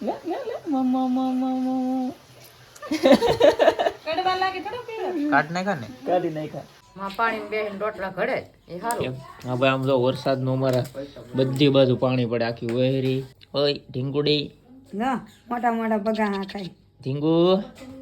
લે લે લે. મમ્મા મમ્મા મમ્મા કડવા લાગે થોડો પીરો કાઢ નાખા ને? કાઢી નાખ્યા. માં પાણી બેહીને રોટલા ઘડે એ સારું હા ભાઈ આમ જો વરસાદનું અમારા બધી બાજુ પાણી પડે આખી વહેરી. ઓય ઢીંગુડી. ના મોટા મોટા બગા ઢીંગુ.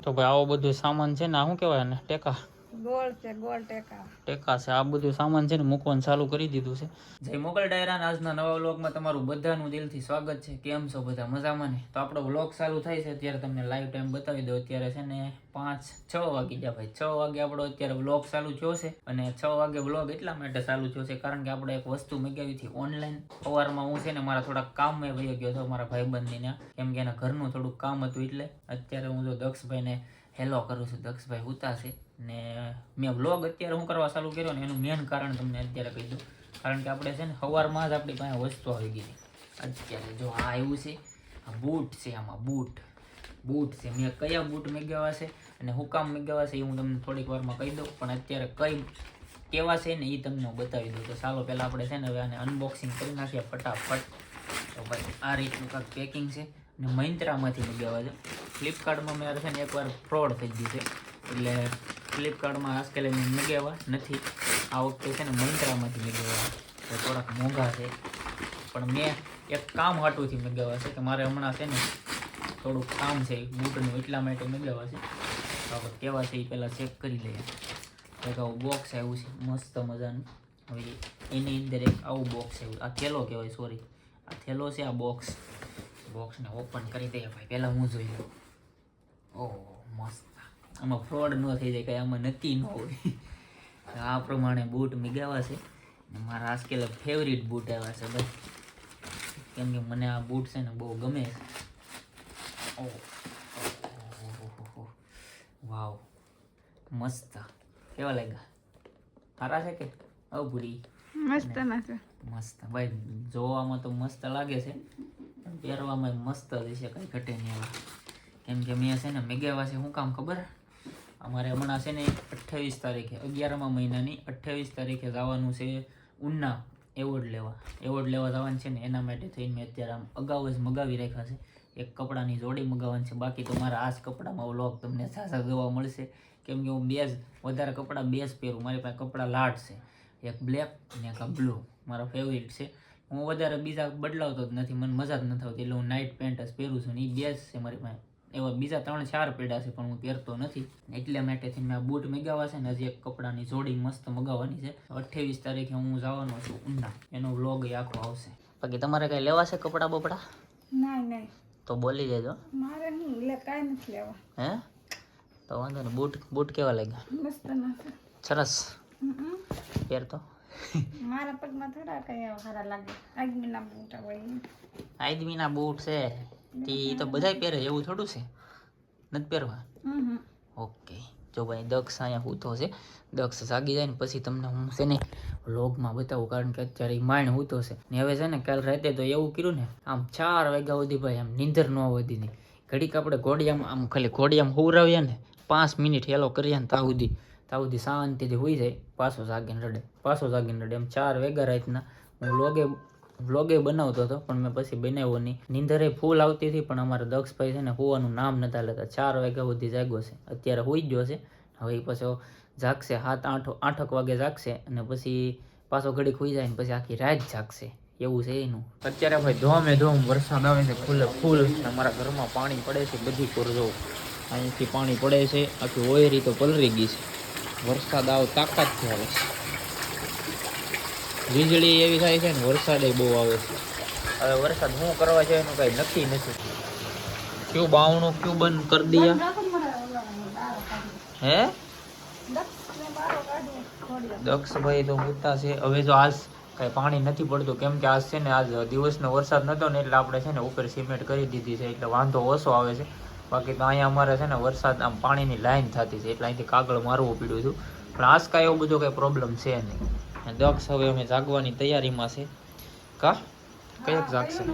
તો ભાઈ આવો બધું સામાન છે ને શું કહેવાય ને ટેકા. ગોળ છે ગોળ ટેકા. ટેકા છે. આ બધું સામાન છે ને મૂકવાનું ચાલુ કરી દીધું છે. જય મોગલ ડાયરાના આજના નવા વ્લોગમાં તમારું બધાનું દિલથી સ્વાગત છે. કેમ છો બધા? મજામાં ને? તો આપણો વ્લોગ ચાલુ થાય છે. અત્યારે તમને લાઈવ ટાઈમ બતાવી દો અત્યારે છે ને પાંચ છ વાગી ગયા ભાઈ. છ વાગે આપણો અત્યારે વ્લોગ ચાલુ થયો છે. અને છ વાગે વ્લોગ એટલા માટે ચાલુ થયો છે કારણ કે આપણે એક વસ્તુ મગાવી હતી ઓનલાઈન સવારમાં હું છે ને મારા થોડા કામમાં વહી ગયો હતો મારા ભાઈબંધની કેમ કે એના ઘરનું થોડુંક કામ હતું એટલે અત્યારે હું જો દક્ષભાઈને હેલો કરું છું. દક્ષભાઈ ઉતા છે. ને મેં વ્લોગ અત્યારે હું કરવા ચાલુ કર્યો ને એનું મેન કારણ તમને અત્યારે કહી દઉં. કારણ કે આપણે છે ને સવારમાં જ આપણી પાસે વસ્તુ આવી ગઈ અત્યારે જો આ એવું છે, આ બૂટ છે આમાં બૂટ બૂટ છે. મેં કયા બૂટ મેગાવા છે અને હું કામ મેગાવા છે એ હું તમને થોડીક વારમાં કહી દઉં. પણ અત્યારે કઈ કેવા છે ને એ તમને હું બતાવી દઉં. તો ચાલો, પહેલાં આપણે છે ને હવે આને અનબોક્સિંગ કરી નાખીએ ફટાફટ. તો ભાઈ, આ રીતનું કાંઈક પેકિંગ છે. ને મહિન્દ્રામાંથી મગાવ્યા છે. ફ્લિપકાર્ટમાં મેં છે ને એકવાર ફ્રોડ થઈ ગયું છે. એટલે ફ્લિપકાર્ટમાં આજકાલ એને મગાવ્યા નથી. આ વખતે છે ને મંત્રામાંથી મંગાવ્યા. તો થોડાક મોંઘા છે. પણ મેં એક કામ હાટુંથી મંગાવ્યા છે કે મારે હમણાં છે ને થોડુંક કામ છે. બૂટનું એટલા માટે મંગાવ્યા છે. તો આપણે કેવા છે એ પહેલાં ચેક કરી લઈએ. આવું બોક્સ આવ્યું છે. મસ્ત મજાનું. હવે એની અંદર એક આવું બોક્સ આવ્યું. આ થેલો કહેવાય સોરી આ થેલો છે, આ બોક્સ બોક્સને ઓપન કરી દઈએ ભાઈ. પહેલાં હું જોઈ લઉં. ઓહ, મસ્ત. આમાં ફ્રોડ ન થઈ જાય કાંઈ આમાં નક્કી ન હોય. આ પ્રમાણે બૂટ મીગાવા છે. મારા આજકાલ ફેવરિટ બૂટ આવ્યા છે ભાઈ. કેમ કે મને આ બૂટ છે ને બહુ ગમે છે. ઓ વાવ. મસ્ત. કેવા લાગ્યા? સારા છે કે? અભૂરી મસ્ત ના છે. મસ્ત. ભાઈ જોવામાં તો મસ્ત લાગે છે. પહેરવામાં મસ્ત જ છે કઈ ઘટે નહીં એવા. કેમ કે મેં છે ને મેગાવા છે શું કામ ખબર? અમારે હમણાં છે ને અઠ્ઠાવીસ તારીખે, અગિયારમા મહિનાની અઠ્ઠાવીસ તારીખે જવાનું છે ઉના એવોર્ડ લેવા. એવોર્ડ લેવા જવાનું છે ને એના માટે થઈને મેં અત્યારે આમ અગાઉ જ મગાવી રાખ્યા છે. એક કપડાની જોડી મગાવવાની છે. બાકી તો મારા આ જ કપડામાં વ્લોગ તમને સાસા જોવા મળશે. કેમ કે હું બે જ વધારે કપડાં બે જ પહેરું. મારી પાસે કપડાં લાટ છે. એક બ્લેક અને એક બ્લુ. મારા ફેવરિટ છે. હું વધારે બીજા બદલાવતો જ નથી. મને મજા જ નથી આવતી. એટલે હું નાઇટ પેન્ટ જ પહેરું છું ને એ બે જ છે મારી પાસે. એવા બીજા ત્રણ ચાર પેડા છે પણ હું પહેરતો નથી. એટલે માટેથી મેં બૂટ મગાવવા છે ને હજી એક કપડાની જોડી મસ્ત મગાવવાની છે. અઠ્ઠાવીસ તારીખે હું જવાનો છું ઉના. એનો વ્લોગ આખો આવશે. બાકી તમારે કઈ લેવા છે કપડા બપડા? ના નહીં. તો બોલી દેજો. મારે નહીં એટલે કાંઈ નથી લેવા. હે? તો વાંધો ને બૂટ બૂટ કેવા લાગ્યા? મસ્ત સરસ. પહેરતો? મારા પગમાં થોડા કઈ સારા લાગે. આગમીના બૂટ હોય આદમીના બૂટ છે. તે તો બધાય પહેરે એવું થોડું છે. નથી પહેરવા. ઓકે જો ભાઈ દક્ષ અહીંયા હૂતો છે. દક્ષ જાગી જાય ને પછી તમને હું છે ને વ્લોગમાં બતાવું કારણ કે અત્યારે ઈ ઉતો હૂતો છે. ને હવે છે ને કાલ રાતે તો એવું કર્યું ને આમ ચાર વાગ્યા સુધી ભાઈ આમ નીંદર ન વધી નહીં ઘડીક આપણે ઘોડિયામાં આમ ખાલી ઘોડિયામાં હોવરાવ્યા ને પાંચ મિનિટ હેલો કરીએ ને ત્યાં સુધી. ત્યાં સુધી શાંતિથી હોઈ જાય પાછો જાગીને રડે પાછો જાગીને રડે. એમ ચાર વાગ્યા રાતના હું વ્લોગે વ્લોગે બનાવતો હતો, પણ મેં પછી બનાવ્યો નહીં. નીંદરે ફૂલ આવતી હતી, પણ અમારા દક્ષભાઈ છે ને હોવાનું નામ નતા લેતા. ચાર વાગ્યા સુધી જાગ્યો છે. અત્યારે હોઈ ગયો છે. હવે પાછો જાગશે. સાત આઠ, આઠક વાગે જાગશે અને પછી પાછો ઘડીક ખુઈ જાય ને પછી આખી રાત જાગશે. એવું છે એનું. અત્યારે ભાઈ ધોમે ધોમ વરસાદ આવે છે. ફૂલે ફૂલ અમારા ઘરમાં પાણી પડે છે બધી કોરજો અહીંથી પાણી પડે છે. આખી ઓયરી તો પલરી ગઈ છે. વરસાદ આવો તાકાતથી આવે છે. વીજળી એવી થાય છે ને વરસાદ બહુ આવે છે. હવે વરસાદ શું કરવા છે એનું કઈ નક્કી નથી. કયું બાવણું ક્યુ બંધ કરી દિયા? હે? દક્ષભાઈ તો પૂછતા છે. હવે જો આજ કઈ પાણી નથી પડતું કેમ કે આજ છે ને આજ દિવસનો વરસાદ નતો ને એટલે આપણે છે ને ઉપર સિમેન્ટ કરી દીધી છે એટલે વાંધો ઓછો આવે છે. બાકી તો અહીંયા અમારે છે ને વરસાદ આમ પાણીની લાઈન થતી છે એટલે અહીંથી કાગળ મારવું પડ્યું હતું પણ આજ કાંઈ એવો બધો કંઈ પ્રોબ્લેમ છે નહીં. દક્ષ હવે અમે જાગવાની તૈયારીમાં છે. કા? કયાક જાગશે?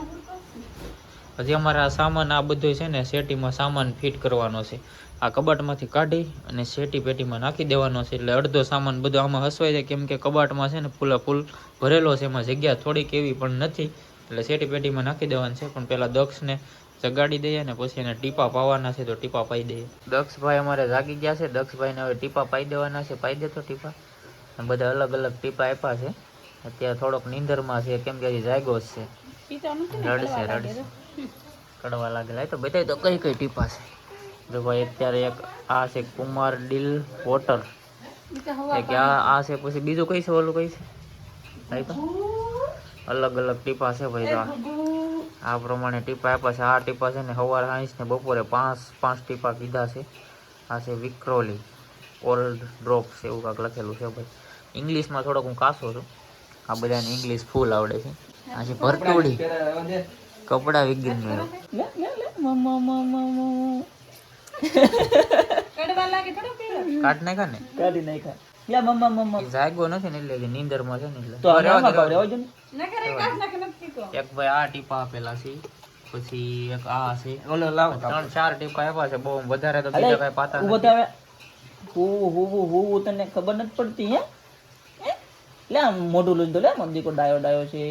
હજી અમારા સામાન આ બધો છે ને શેટીમાં સામાન ફિટ કરવાનો છે. આ કબાટમાંથી કાઢી અને શેટી પેટીમાં નાખી દેવાનો છે. એટલે અડધો સામાન બધો આમાં હસવાઈ છે કેમ કે કબાટમાં છે ને ફૂલા ફૂલ ભરેલો છે. એમાં જગ્યા થોડીક એવી પણ નથી. એટલે શેટી પેટીમાં નાખી દેવાનું છે. પણ પહેલાં દક્ષને જગાડી દઈએ ને પછી એને ટીપા પાવાના છે તો ટીપા પાઈ દઈએ. દક્ષભાઈ અમારે જાગી ગયા છે. દક્ષભાઈને હવે ટીપા પાઈ દેવાના છે. પાઈ દેતો ટીપા. બધા અલગ અલગ ટીપા આપ્યા છે. અત્યારે થોડોક નીંદરમાં છે કેમ કે હજી જાગ્યો જ છે. રડશે રડશે. કડવા લાગેલા તો બધા તો કઈ કઈ ટીપા છે. જો ભાઈ અત્યારે એક આ છે કુમાર ડીલ વોટર. હવા આ આ છે પછી બીજું કઈ છે ઓલું કઈ છે? અલગ અલગ ટીપા છે ભાઈ આ. આ પ્રમાણે ટીપા આપ્યા છે. આ ટીપા છે ને સવારે સાંજ ને બપોરે પાંચ પાંચ ટીપા કીધા છે. આ છે વિક્રોલી. ઓલ્ડ ડ્રોપ્સ એવું કાંક લખેલું છે ભાઈ. ઇંગ્લિશમાં થોડોક હું કાસો છું. આ બધાને ઇંગ્લિશ ફૂલ આવડે છે. આ છે ભરતોડી. કપડા વિજ્ઞાન મેળો. કાઢ નાખા ને? કાઢી નાખ્યા. લે મમ્મા મમ્મા એ નથી ને એટલે હજી નીંદરમાં છે ને એટલે. તો હવે આમાં કાઢી આવજો ને? નકર એક નથી ભાઈ આ ટીપા આપેલા છે પછી એક આ છે. ઓલો લાવો ત્રણ ચાર ટીપા આપ્યા છે બહુ વધારે તો બીજા કઈ પાતા નથી. થાવે હું હું તને ખબર નથી પડતી હે? લે મોઢું લઈને તો લે મંદી કો ડાયો ડાયો છે.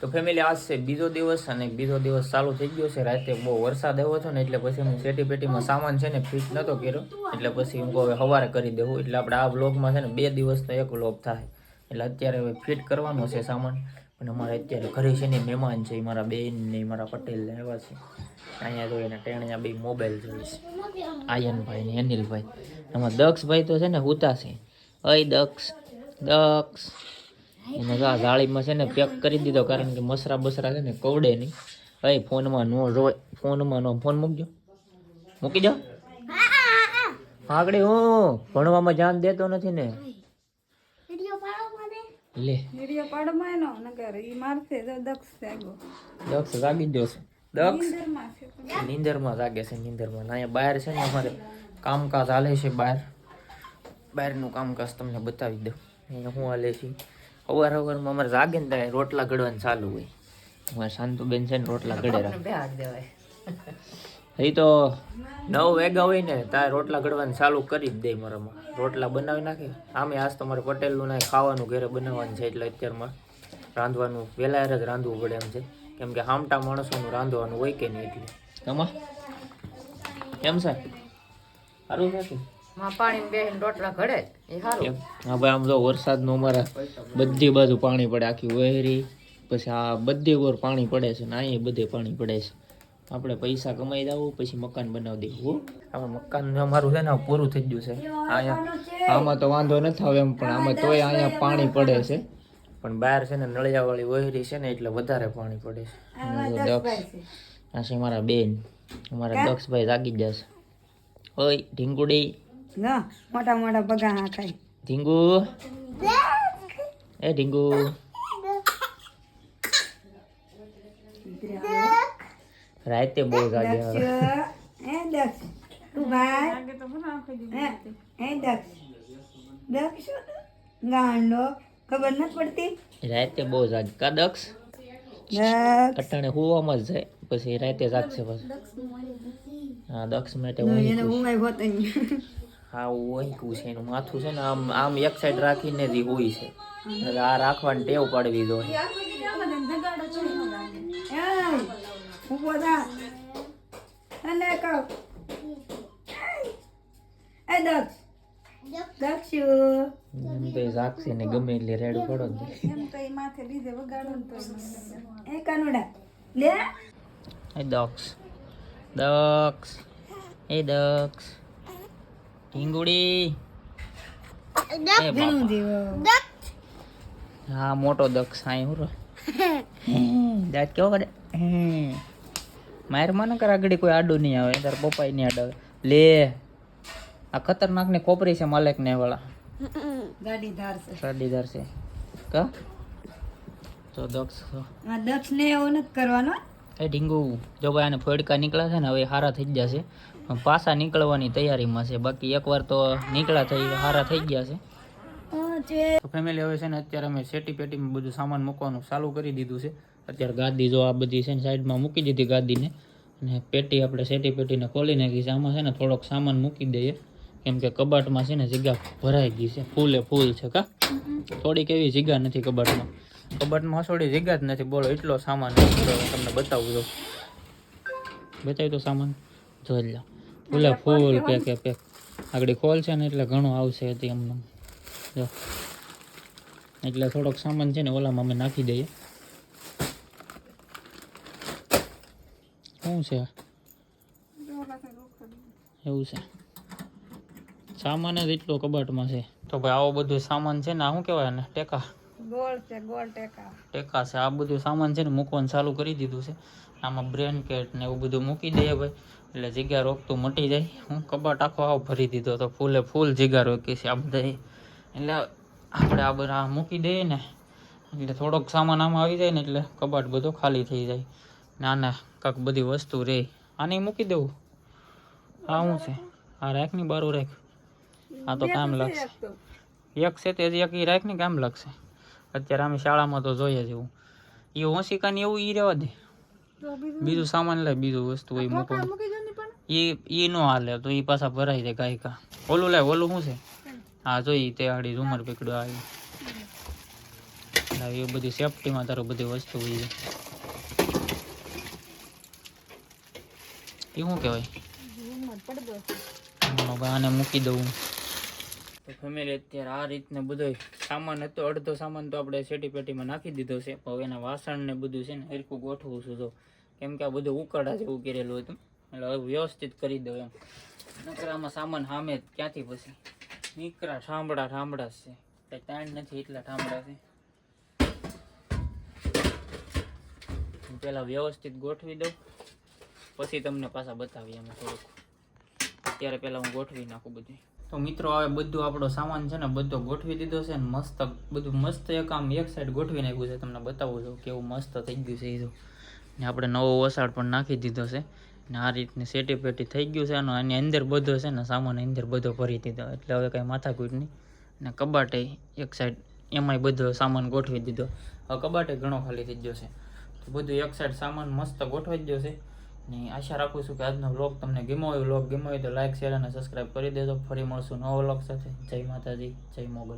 તો ફેમિલી આજ છે બીજો દિવસ અને બીજો દિવસ ચાલુ થઈ ગયો છે. રાતે બહુ વરસાદ આવ્યો હતો ને, એટલે પછી હું શેટી પેટીમાં સામાન છે ને, ફિટ નતો કર્યો. એટલે પછી હું હવે સવારે કરી દેવું. એટલે આપણે આ બ્લોગમાં છે ને, બે દિવસનો એક બ્લોગ થાય. એટલે અત્યારે હવે ફિટ કરવાનો છે સામાન. પણ અમારે અત્યારે ઘરે છે ને, મહેમાન છે મારા બેન ને મારા પટેલ ને આવ્યા છે. અહીંયા તો એને ટેણિયા બે મોબાઈલ જોઈએ છે. આયનભાઈ ને અનિલભાઈ. એમાં દક્ષભાઈ તો છે ને, હુતા છે. અય દક્ષ. દક્ષ. એને તો આ જાળીમાં છે ને પેક કરી દીધો કારણ કે મસરા બસરા છે ને કવડે નહીં. અહીં ફોનમાં નો રોય ફોનમાં નો. ફોન મૂકજો. મૂકી દો. આગળ હું ભણવામાં ધ્યાન દેતો નથી ને. લે. વીડિયો પાડમાં એનો નકર ઈ મારશે તો દક્ષ જાગો. દક્ષ જાગી જ છે. દક્ષ. નીંદરમાં નીંદરમાં જાગે છે નીંદરમાં. અહીંયા બહાર છે ને અમારે કામકાજ હાલે છે બહાર. બહારનું કામકાજ તમને બતાવી દઉં. અહીંયા શું હાલે છે. અવાર અવારમાં અમારે જાગે ને ત્યારે રોટલા ઘડવાનું ચાલુ હોય. અમારે શાંતુબેન છે ને રોટલા રાખે. એ તો નવ વેગા હોય ને તારે રોટલા ઘડવાનું ચાલુ કરી જ દે મારામાં રોટલા બનાવી નાખે. આમે આજ તો મારે પટેલનું નાય ખાવાનું ઘરે બનાવવાનું છે એટલે અત્યારમાં રાંધવાનું વહેલા જ રાંધવું પડે એમ છે. કેમ કે હામટા માણસોનું રાંધવાનું હોય કે નહીં એટલે. તમા? કેમ સાહેબ? સારું છે? પાણી બેહીને રોટલા ઘડે એ સારું હા ભાઈ આમ જો વરસાદનો અમારા બધી બાજુ પાણી પડે. આખી વહેરી પછી આ બધી ઓર પાણી પડે છે ને અહીંયા બધે પાણી પડે છે. આપણે પૈસા કમાઈ જવું પછી મકાન બનાવી દેવું આપણે મકાન અમારું છે ને પૂરું થઈ ગયું છે. અહીંયા આમાં તો વાંધો નથી આવે એમ પણ આમાં તોય અહીંયા પાણી પડે છે. પણ બહાર છે ને નળિયાવાળી વહેરી છે ને એટલે વધારે પાણી પડે છે. દક્ષ. આ છે મારા બેન. અમારા દક્ષભાઈ જાગી જશે ઓય ઢીંગુડી. ના મોટા મોટા પગા હા ખાય ઢીંગુ. એ ઢીંગુ. રાતે બહુ જાગે હે દક્ષ તું ભાઈ હે દક્ષ દક્ષ ગાંડો ખબર નથી પડતી? રાતે બહુ જાગ. કા દક્ષ? અટાણે હુવામાં જ જાય. પછી રાતે જાગશે પછી. હા દક્ષ માટે હું ઊંઘાઈ હોતો નહીં હા ઓંકું છે એનું માથું છે ને આમ આમ એક સાઈડ રાખીને જ હોય છે. આ રાખવાની ટેવ પડવી જોઈએ. થા. અને કહો એ દક્ષ. દક્ષુ. ને ગમે એટલે રેડ પડો એમ તો એ માથે લીધે વગાડો ને તો એ કાનુડા. લે. એ દક્ષ. દક્ષ. એ દક્ષ. ઢીંગુડી. હા મોટો દક્ષ અહીં હું દાંત કેવો કરે? મારમાં કર આગળ કોઈ આડું નહીં આવે તાર પપ્પા નહીં આડાવે. લે આ ખતરનાક ને કોપરી છે માલિક ને વાળા. ગાડી ધારશે સાડીદાર છે. ક? તો દક્ષ આ દક્ષ ને એવો નથી કરવાનો. એ ઢીંગુ જો ભાઈ આને ફોડકા નીકળ્યા છે ને હવે હારા થઈ જ જશે. પાછા નીકળવાની તૈયારીમાં છે. બાકી એકવાર તો નીકળ્યા થઈ હારા થઈ ગયા છે. તો ફેમિલી હવે છે ને અત્યારે અમે સેટી પેટીમાં બધું સામાન મૂકવાનું ચાલુ કરી દીધું છે. અત્યારે ગાદી જો આ બધી છે ને સાઈડમાં મૂકી દીધી ગાદીને. અને પેટી આપણે સેટી પેટીને ખોલી નાખી છે. આમાં છે ને થોડોક સામાન મૂકી દઈએ. કેમ કે કબાટમાં છે ને જગ્યા ભરાઈ ગઈ છે. ફૂલે ફૂલ છે કા? થોડીક એવી જગ્યા નથી કબાટમાં. કબાટમાં હસોડી જગ્યા જ નથી. બોલો એટલો સામાન છે. તમને બતાવું છું બતાવી તો સામાન. જોઈ લો ફૂલે ફૂલ, પેકે, પેક આગળ ખોલ છે ને, એટલે ઘણું આવશે હતી અમને જો. એટલે થોડોક સામાન છે ને, ઓલામાં અમે નાખી દઈએ. શું છે? એવું છે. સામાન જ એટલો કબાટમાં છે. તો ભાઈ આવો બધો સામાન છે ને, આ શું કહેવાય ને ટેકા? ગોળ છે ગોળ ટેકા. ટેકા છે. આ બધું સામાન છે ને મૂકવાનું ચાલુ કરી દીધું છે. આમાં બ્રેનકેટ ને એવું બધું મૂકી દઈએ ભાઈ. એટલે જગ્યા રોકતું મટી જાય. હું કબાટ આખો આવ ભરી દીધો તો ફૂલે ફૂલ જગ્યા રોકી છે આ બધા એટલે આપણે આ બધા મૂકી દઈએ ને એટલે થોડોક સામાન આમાં આવી જાય ને એટલે કબાટ બધો ખાલી થઈ જાય. નાના કાંક બધી વસ્તુ રહે આને મૂકી દેવું. આ શું છે? આ રાખની બારું રાખ. આ તો કામ લાગશે. એક છે તે એક એ રાખ ને કામ લાગશે. અત્યારે અમે શાળામાં તો જોઈએ જ એવું. એ ઓશિકા ને એવું ઈ રહેવા દે. બીજું? સામાન લાય બીજું વસ્તુ હોય મૂકો એ એ નો હાલે તો એ પાછા ભરાઈ જાય ગાયકા ઓલું લાય ઓલું શું છે? હા જોઈ તે આડી ઝુમર પકડ્યો આવી એ બધી સેફટીમાં તારો બધી વસ્તુ હોય એ શું કહેવાય? આને મૂકી દઉં. ફેમિલી અત્યારે આ રીતને બધો સામાન હતો, અડધો સામાન તો આપણે સેટી પેટીમાં નાખી દીધો છે. હવે એના વાસણ ને બધું છે ને હરખું ગોઠવું છું તો કેમ કે આ બધું ઉકાળા જેવું કરેલું હતું. એટલે હવે વ્યવસ્થિત કરી દઉં એમ. નકરામાં સામાન સામે ક્યાંથી પછી? નીકળા ઠામડા ઠામડા છે. કઈ તાણ નથી એટલા ઠામડા છે. હું પહેલાં વ્યવસ્થિત ગોઠવી દઉં. પછી તમને પાછા બતાવીએ અમે થોડુંક. અત્યારે પહેલાં હું ગોઠવી નાખું બધું તો મિત્રો, હવે બધું આપણો સામાન છે ને બધો ગોઠવી દીધો છે ને મસ્ત, બધું મસ્ત એક આમ એક સાઈડ ગોઠવી નાખ્યું છે. તમને બતાવું છું કેવું મસ્ત થઈ ગયું છે એ ને આપણે નવો વસાડ પણ નાખી દીધો છે. ને આ રીતની સેટી પેટી થઈ ગયું છે અને એની અંદર બધો છે ને સામાન અંદર બધો ભરી દીધો. એટલે હવે કાંઈ માથાકૂટ નહીં. ને કબાટે એક સાઈડ એમાંય બધો સામાન ગોઠવી દીધો. હવે કબાટે ઘણો ખાલી થઈ ગયો છે. તો બધું એક સાઈડ સામાન મસ્ત ગોઠવાઈ ગયો છે. ને આશા રાખું છું કે આજનો વ્લોગ તમને ગમ્યો હોય વ્લોગ ગમ્યો હોય તો લાઇક શેર અને સબસ્ક્રાઈબ કરી દેજો. ફરી મળશું નવો વ્લોગ સાથે. જય માતાજી, જય મોગલ.